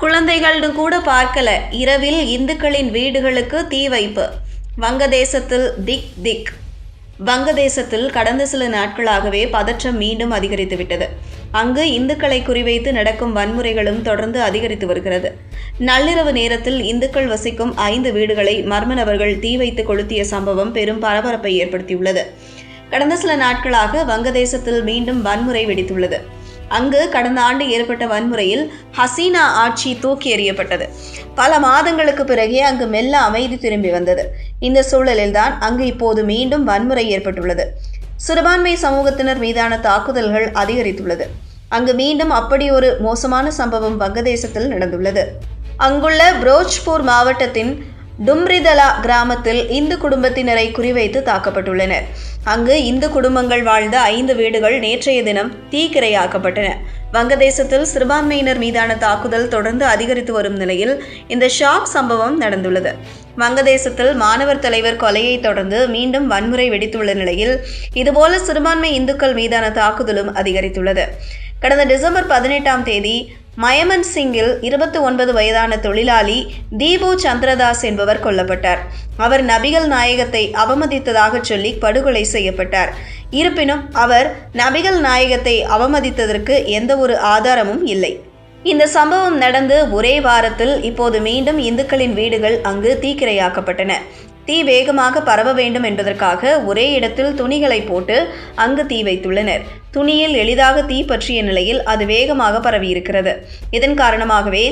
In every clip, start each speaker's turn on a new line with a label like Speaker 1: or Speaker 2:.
Speaker 1: குழந்தைகள்னு கூட பார்க்கல. இரவில் இந்துக்களின் வீடுகளுக்கு தீ வைப்பு. வங்கதேசத்தில் திக் திக். வங்கதேசத்தில் கடந்த சில நாட்களாகவே பதற்றம் மீண்டும் அதிகரித்துவிட்டது அங்கு இந்துக்களை குறிவைத்து நடக்கும் வன்முறைகளும் தொடர்ந்து அதிகரித்து வருகிறது. நள்ளிரவு நேரத்தில் இந்துக்கள் வசிக்கும் ஐந்து வீடுகளை மர்ம நபர்கள் தீ வைத்து கொளுத்திய சம்பவம் பெரும் பரபரப்பை ஏற்படுத்தியுள்ளது. கடந்த சில நாட்களாக வங்கதேசத்தில் மீண்டும் வன்முறை வெடித்துள்ளது. அங்கு கடந்த ஆண்டு ஏற்பட்ட வன்முறையில் ஹசீனா ஆட்சி தூக்கி எறியப்பட்டது பல மாதங்களுக்கு பிறகே அங்கு மெல்ல அமைதி திரும்பி வந்தது. இந்த சூழலில்தான் அங்கு இப்போது மீண்டும் வன்முறை ஏற்பட்டுள்ளது. சிறுபான்மை சமூகத்தினர் மீதான தாக்குதல்கள் அதிகரித்துள்ளது. அங்கு மீண்டும் அப்படி ஒரு மோசமான சம்பவம் வங்கதேசத்தில் நடந்துள்ளது. அங்குள்ள புரோஜ்பூர் மாவட்டத்தின் டும்ரிதலா கிராமத்தில் இந்து குடும்பத்தினரை குறிவைத்து தாக்கப்பட்டுள்ளனர் அங்கு இந்து குடும்பங்கள் வாழ்ந்த ஐந்து வீடுகள் நேற்றைய தினம் தீக்கிரையாக்கப்பட்டன. வங்கதேசத்தில் சிறுபான்மையினர் மீதான தாக்குதல் தொடர்ந்து அதிகரித்து வரும் நிலையில் இந்த ஷாக் சம்பவம் நடந்துள்ளது. வங்கதேசத்தில் மாணவர் தலைவர் கொலையை தொடர்ந்து மீண்டும் வன்முறை வெடித்துள்ள நிலையில் இதுபோல சிறுபான்மை இந்துக்கள் மீதான தாக்குதலும் அதிகரித்துள்ளது. கடந்த டிசம்பர் பதினெட்டாம் தேதி மயமன் சிங்கில் இருபத்தி ஒன்பது வயதான தொழிலாளி தீபு சந்திரதாஸ் என்பவர் கொல்லப்பட்டார். அவர் நபிகள் நாயகத்தை அவமதித்ததாக சொல்லி படுகொலை செய்யப்பட்டார். இருப்பினும் அவர் நபிகள் நாயகத்தை அவமதித்ததற்கு எந்த ஒரு ஆதாரமும் இல்லை. இந்த சம்பவம் நடந்து ஒரே வாரத்தில் இப்போது மீண்டும் இந்துக்களின் வீடுகள் அங்கு தீக்கிரையாக்கப்பட்டன. தீ வேகமாக பரவ வேண்டும் என்பதற்காக ஒரே இடத்தில் துணிகளை போட்டு அங்கு தீ வைத்துள்ளனர். துணியில் எளிதாக தீ பற்றிய நிலையில் அது வேகமாக பரவியிருக்கிறது. இதன் காரணமாகவே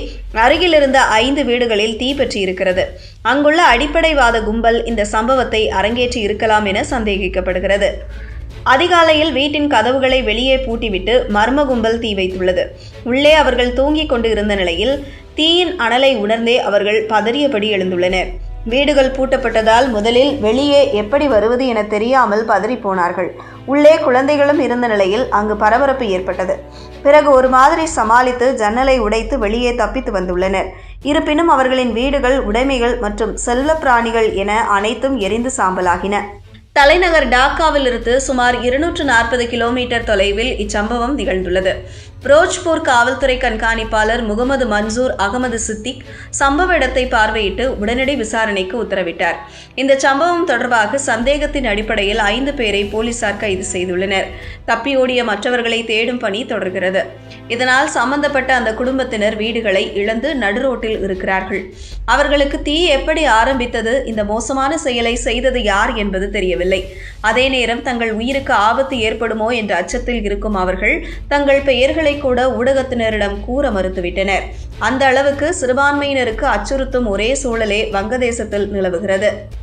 Speaker 1: அருகில் இருந்த ஐந்து வீடுகளில் தீ பற்றி இருக்கிறது அங்குள்ள அடிப்படைவாத கும்பல் இந்த சம்பவத்தை அரங்கேற்றி இருக்கலாம் என சந்தேகிக்கப்படுகிறது. அதிகாலையில் வீட்டின் கதவுகளை வெளியே பூட்டிவிட்டு மர்ம கும்பல் தீ வைத்துள்ளது. உள்ளே அவர்கள் தூங்கிக் கொண்டு இருந்த நிலையில் தீயின் அனலை உணர்ந்தே அவர்கள் பதறியபடி எழுந்துள்ளனர். வீடுகள் பூட்டப்பட்டதால் முதலில் வெளியே எப்படி வருவது என தெரியாமல் பதறிப்போனார்கள். உள்ளே குழந்தைகளும் இருந்த நிலையில் அங்கு பரபரப்பு ஏற்பட்டது. பிறகு ஒரு மாதிரி சமாளித்து ஜன்னலை உடைத்து வெளியே தப்பித்து வந்துள்ளனர். இருப்பினும் அவர்களின் வீடுகள் உடைமைகள் மற்றும் செல்ல பிராணிகள் என அனைத்தும் எரிந்து சாம்பலாகின. தலைநகர் டாக்காவிலிருந்து சுமார் இருநூற்று நாற்பது கிலோமீட்டர் தொலைவில் இச்சம்பவம் நிகழ்ந்துள்ளது. பிரோஜ்பூர் காவல்துறை கண்காணிப்பாளர் முகமது மன்சூர் அகமது சித்திக் சம்பவ இடத்தை பார்வையிட்டு உடனடி விசாரணைக்கு உத்தரவிட்டார். இந்த சம்பவம் தொடர்பாக சந்தேகத்தின் அடிப்படையில் ஐந்து பேரை போலீசார் கைது செய்துள்ளனர். தப்பியோடிய மற்றவர்களை தேடும் பணி தொடர்கிறது. இதனால் சம்பந்தப்பட்ட அந்த குடும்பத்தினர் வீடுகளை இழந்து நடுரோட்டில் இருக்கிறார்கள். அவர்களுக்கு தீ எப்படி ஆரம்பித்தது இந்த மோசமான செயலை செய்தது யார் என்பது தெரியவில்லை. அதே நேரம் தங்கள் உயிருக்கு ஆபத்து ஏற்படுமோ என்ற அச்சத்தில் இருக்கும் அவர்கள் தங்கள் பெயர்களை கூட ஊடகத்தினரிடம் கூற மறுத்துவிட்டனர். அந்த அளவுக்கு சிறுபான்மையினருக்கு அச்சுறுத்தும் ஒரே சூழலே வங்கதேசத்தில் நிலவுகிறது.